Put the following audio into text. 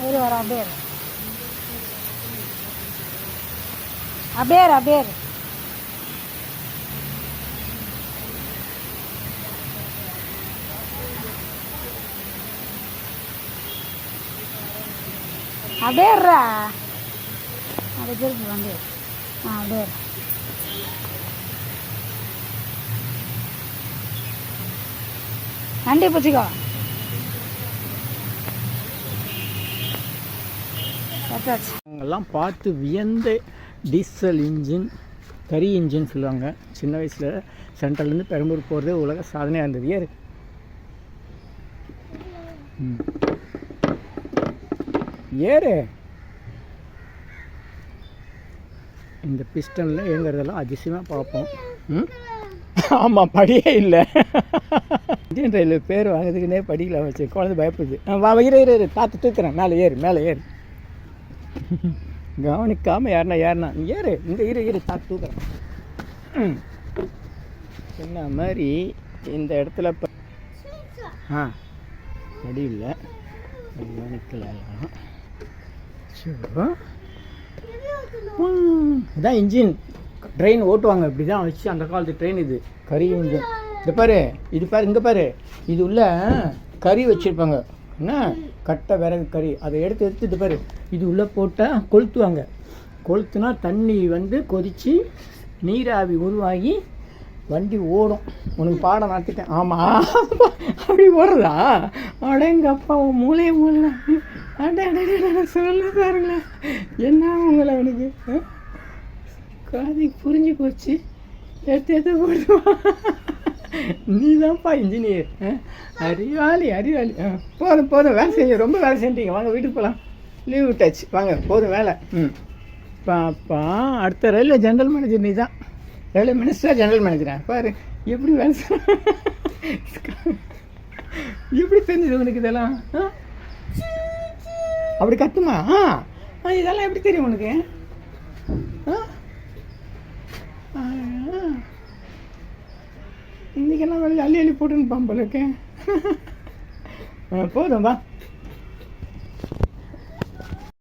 ஒரு வர அப்படியே அபேர் அப்படியே இரு, அப்படியே இரு. அப்படியே அப்படியே வந்து ஆ அப்படியே இரு. வண்டி பிடிச்சிக்கோ கட்டாச்சு பார்த்து வியந்த டீசல் இன்ஜின் கரி இன்ஜின் சொல்லுவாங்க. சின்ன வயசில் சென்ட்ரல்லேருந்து பெரம்பூர் போகிறதே உலக சாதனையாக இருந்தது. ஏறு. ஏறு. இந்த பிஸ்டனில் இயங்குறதெல்லாம் அதிசயமாக பார்ப்போம். ம்? ஆமாம் படியே இல்லை. இந்தியன் ரயில் பேர் வாங்குறதுக்குன்னே படிக்கல வச்சு குழந்தை பயப்படுது. ஆ, வா இரு இரு. பார்த்து தூக்குறேன். மேலே ஏறு மேலே ஏறு. கவனிக்காமல் யாருனா யாருனா ஏறு இந்த இரு இரு. பார்த்து தூக்குறேன். என்ன மாதிரி இந்த இடத்துல இப்போ ஆ. முடியல இல்லை கவனிக்கலாம் இதான் இன்ஜின். ட்ரெயின் ஓட்டுவாங்க. இப்படி தான் வச்சு அந்த காலத்து ட்ரெயின் இது. கறி இன்ஜின் இது பாரு. இது பாரு இங்கே பாரு. இது உள்ள கறி வச்சுருப்பாங்க. என்ன? கட்டை விறகு கறி. அதை எடுத்து எடுத்து பாரு. இது உள்ளே போட்டால் கொளுத்துவாங்க. கொளுத்துனா தண்ணி வந்து கொதித்து நீராவி உருவாகி வண்டி ஓடும். உனக்கு பாடம் நடத்திட்டேன். ஆமாம் அப்படி ஓடுறதா? அடேங்கப்பா உன் மூளையை மூளை. அடே அடே, சொல்ல பாருங்களேன் என்ன உங்களை அவனுக்கு ஆ? காதி புரிஞ்சு போச்சு. எடுத்து எடுத்து போடுவான் நீ தான்ப்பா இன்ஜினியர் அறிவாளி அறிவாளி. போதும் போதும். வேலை செஞ்சு ரொம்ப வேலை செஞ்சிட்டீங்க வாங்க வீட்டுக்கு போகலாம் லீவ் விட்டாச்சு. வாங்க போதும் வேலை. ம். பாப்பா அடுத்த ரயில்வே ஜெனரல் மேனேஜர் நீ தான் ரயில்வே மினிஸ்டராக ஜெனரல் மேனேஜரா பாரு எப்படி வேலை எப்படி தெரிஞ்சது உனக்கு இதெல்லாம்? அப்படி கத்துமா? ஆ, இதெல்லாம் எப்படி தெரியும் உனக்கு ஆ? ஆ, ஆ. இன்னைக்கெல்லாம் வெளியே அள்ளி அள்ளி போட்டுன்னு போல போதும் வா.